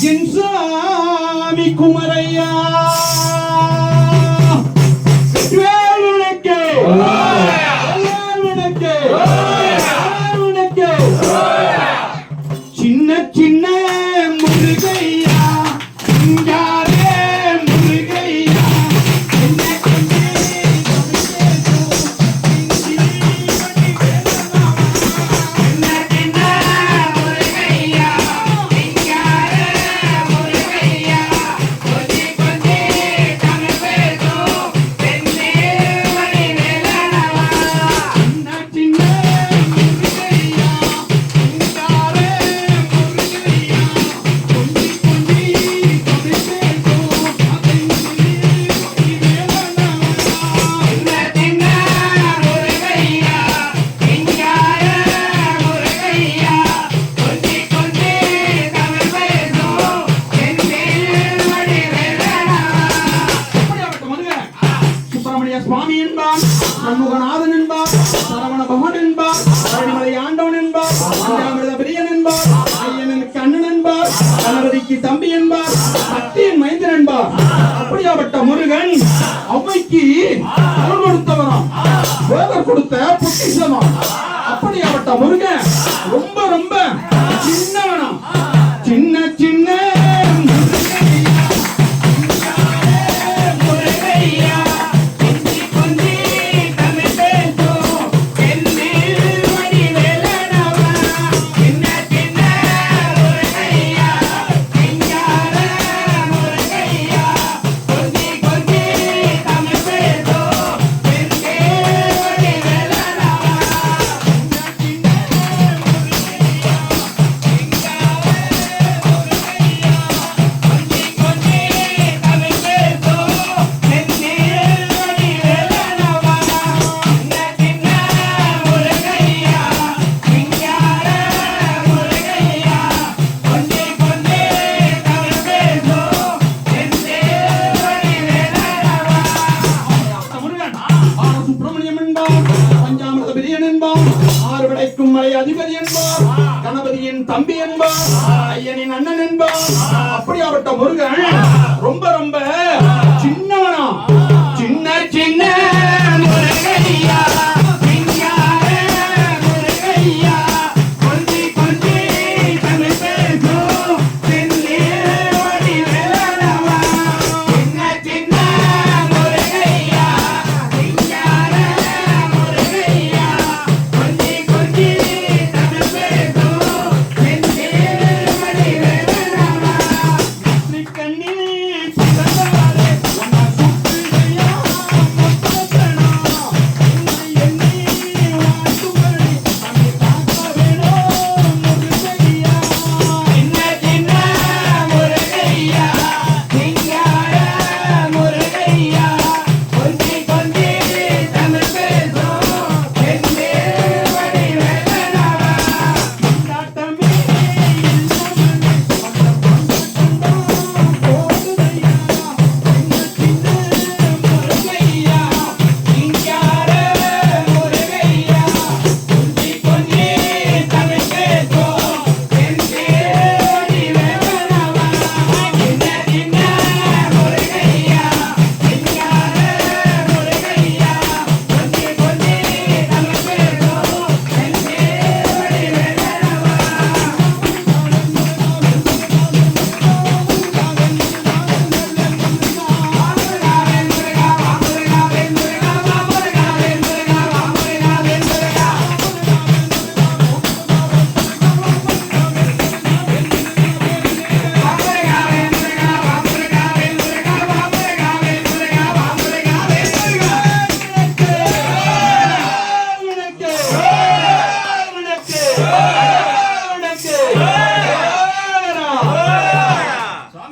என் சாமி குமரையா. சுவாமி என்பார் சண்முகநாதன் என்பார் சரவண பகவான் என்பார் பழனிமலை ஆண்டவன் என்பார் பஞ்சாமிரத பிரியன் என்பார் ஐயனுக்கு அண்ணன் என்பார் கணபதிக்கு தம்பி என்பார் சக்தியின் மைந்தன் என்பார். அப்படியாப்பட்ட முருகன் அவைக்கு அருள் கொடுத்தவராம் வேதர் கொடுத்த பொக்கிஷமாம் அப்படியாப்பட்ட முருகன் ரொம்ப ரொம்ப சின்னவனாம். சின்ன சின்ன அதிபதி என்பார் கணபதியின் தம்பி என்பார் ஐயனின் அண்ணன் என்பார் அப்படியாப்பட்ட முருகன் ரொம்ப ரொம்ப